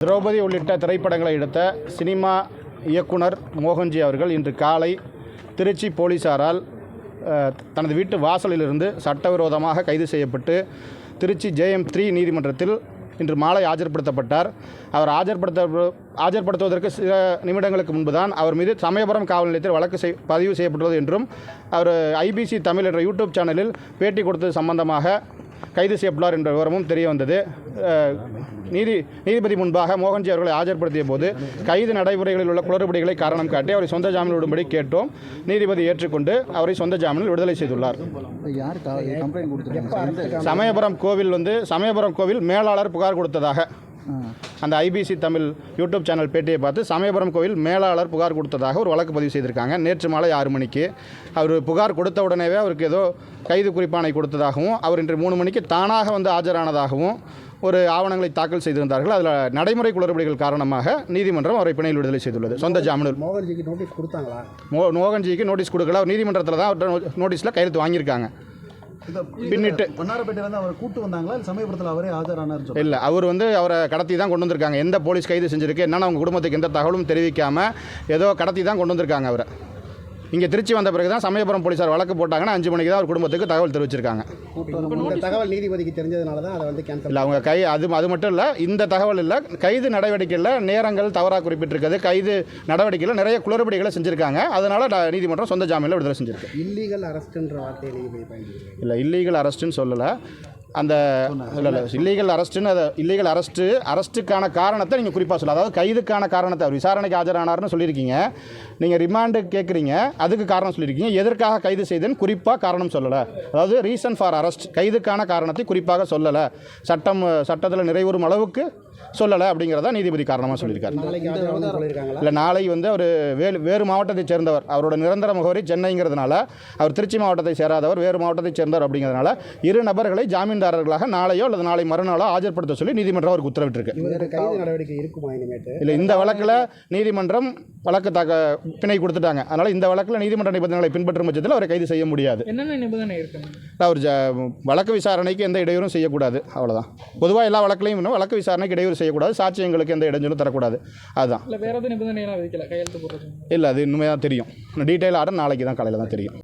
திரௌபதி உள்ளிட்ட திரைப்படங்களை எடுத்த சினிமா இயக்குனர் மோகன்ஜி அவர்கள் இன்று காலை திருச்சி போலீசாரால் தனது வீட்டு வாசலிலிருந்து சட்டவிரோதமாக கைது செய்யப்பட்டு திருச்சி ஜேஎம் த்ரீ நீதிமன்றத்தில் இன்று மாலை ஆஜர்படுத்தப்பட்டார். அவர் ஆஜர்படுத்த ஆஜர்படுத்துவதற்கு சில நிமிடங்களுக்கு முன்புதான் அவர் மீது சமயபுரம் காவல் நிலையத்தில் வழக்கு செய் பதிவு செய்யப்பட்டுள்ளது என்றும் அவர் ஐபிசி தமிழ் என்ற யூடியூப் சேனலில் பேட்டி கொடுத்தது சம்பந்தமாக கைது செய்யப்பட்டார் என்ற விவரமும் தெரிய வந்தது. நீதி நீதிபதி முன்பாக மோகன்ஜி அவர்களை ஆஜர்படுத்திய போது கைது நடைமுறைகளில் உள்ள குளறுபடிகளை காரணம் காட்டி அவரை சொந்த ஜாமீனில் விடும்படி கேட்டோம். நீதிபதி ஏற்றுக்கொண்டு அவரை சொந்த ஜாமீனில் விடுதலை செய்துள்ளார். சமயபுரம் கோவில் வந்து சமயபுரம் கோவில் மேலாளர் புகார் கொடுத்ததாக அந்த ஐபிசி தமிழ் யூடியூப் சேனல் பேட்டியை பார்த்து சமயபுரம் கோவில் மேலாளர் புகார் கொடுத்ததாக ஒரு வழக்கு பதிவு செய்திருக்காங்க. நேற்று மாலை ஆறு மணிக்கு. அவர் புகார் கொடுத்த உடனேவே அவருக்கு ஏதோ கைது குறிப்பாணை கொடுத்ததாகவும் அவர் இன்று மூணு மணிக்கு தானாக வந்து ஆஜரானதாகவும் ஒரு ஆவணங்களை தாக்கல் செய்திருந்தார்கள். அதில் நடைமுறை குளறுபடிகள் காரணமாக நீதிமன்றம் அவரை பிணையில் விடுதலை செய்துள்ளது. சொந்த ஜாமீனில் மோகன்ஜிக்கு நோட்டீஸ் கொடுத்தாங்களா? மோ மோகன்ஜிக்கு நோட்டீஸ் கொடுக்கல. அவர் நீதிமன்றத்தில் தான் நோட்டீஸில் கையெழுத்து வாங்கியிருக்காங்க. பின்னிட்டு. வண்ணாரப்பேட்டையில அவரை கூட்டு வந்தாங்களா? இல்ல சமயபுரத்தில் அவரே ஆஜரானார் இல்லை அவர் வந்து அவரை கடத்தி தான் கொண்டு வந்திருக்காங்க. எந்த போலீஸ் கைது செஞ்சிருக்கு என்னன்னு அவங்க குடும்பத்துக்கு எந்த தகவலும் தெரிவிக்காமல் ஏதோ கடத்தி தான் கொண்டு வந்திருக்காங்க அவரை. இங்கே திருச்சி வந்த பிறகு தான் சமயபுரம் போலீஸார் வழக்கு போட்டாங்கன்னா அஞ்சு மணிக்கு தான் அவர் குடும்பத்துக்கு தகவல் தெரிவிச்சிருக்காங்க. தகவல் நீதிபதிக்கு தெரிஞ்சதுனால தான் அதை வந்து கேன்சல் இல்லை அவங்க கை அது அது மட்டும் இல்லை இந்த தகவல் இல்லை கைது நடவடிக்கையில் நேரங்கள் தவறாக குறிப்பிட்டிருக்குது. கைது நடவடிக்கையில் நிறைய குளறுபடிகளை செஞ்சுருக்காங்க. அதனால் நீதிமன்றம் சொந்த ஜாமீனில் விடுதலை செஞ்சிருக்கு. இல்லீகல் அரெஸ்ட்ன்ற வார்த்தையை நீதிபதி இல்லை இல்லீகல் அரெஸ்ட்டுன்னு சொல்லலை. அந்த இல்லை இல்லை இல்லீகல் அரெஸ்ட்டுன்னு அதை இல்லீகல் அரெஸ்ட்டு அரெஸ்ட்டுக்கான காரணத்தை நீங்கள் குறிப்பாக சொல்ல அதாவது கைதுக்கான காரணத்தை அவர் விசாரணைக்கு ஆஜரானார்னு சொல்லியிருக்கீங்க. நீங்கள் ரிமாண்டு கேட்குறீங்க அதுக்கு காரணம் சொல்லியிருக்கீங்க. எதற்காக கைது செய்தேன் குறிப்பாக காரணம் சொல்லலை. அதாவது ரீசன் ஃபார் அரெஸ்ட் கைதுக்கான காரணத்தை குறிப்பாக சொல்லலை. சட்டம் சட்டத்தில் நிறைவேறும் அளவுக்கு சொல்லலை அப்படிங்கிறத நீதிபதி காரணமாக சொல்லியிருக்காரு. இல்லை நாளை வந்து அவர் வேறு வேறு மாவட்டத்தைச் சேர்ந்தவர். அவரோட நிரந்தர முகவரி சென்னைங்கிறதுனால அவர் திருச்சி மாவட்டத்தை சேராதவர் வேறு மாவட்டத்தைச் சேர்ந்தவர் அப்படிங்கிறதுனால இரு நபர்களை ஜாமீன்தாரர்களாக நாளையோ அல்லது நாளை மறுநாளோ ஆஜர்படுத்த சொல்லி நீதிமன்றம் அவருக்கு உத்தரவிட்டிருக்கு. இவருக்கு கைது நடவடிக்கை இருக்குமா இனிமேட்டு? இல்லை இந்த வழக்கில் நீதிமன்றம் வழக்கு தாக்க பிணை கொடுத்துட்டாங்க. அதனால் இந்த வழக்கில் நீதிமன்ற நிபந்தனைகளை பின்பற்றும் பட்சத்தில் அவரை கைது செய்ய முடியாது. அவர் வழக்கு விசாரணைக்கு எந்த இடையூறும் செய்யக்கூடாது. அவ்வளோதான் பொதுவாக எல்லா வழக்குலையும் வழக்கு விசாரணைக்கு இடையூறு செய்யக்கூடாது. சாட்சியங்களுக்கு எந்த இடைஞ்சலும் தரக்கூடாது. அதுதான். இல்லை வேற எதுவும் நிபந்தனையெல்லாம் விதிக்கல? கையெழுத்து போடுறது. இல்லை அது இனிமே தான் தெரியும். டீட்டெயில் ஆர்டர் நாளைக்கு தான் காலையில் தான் தெரியும்.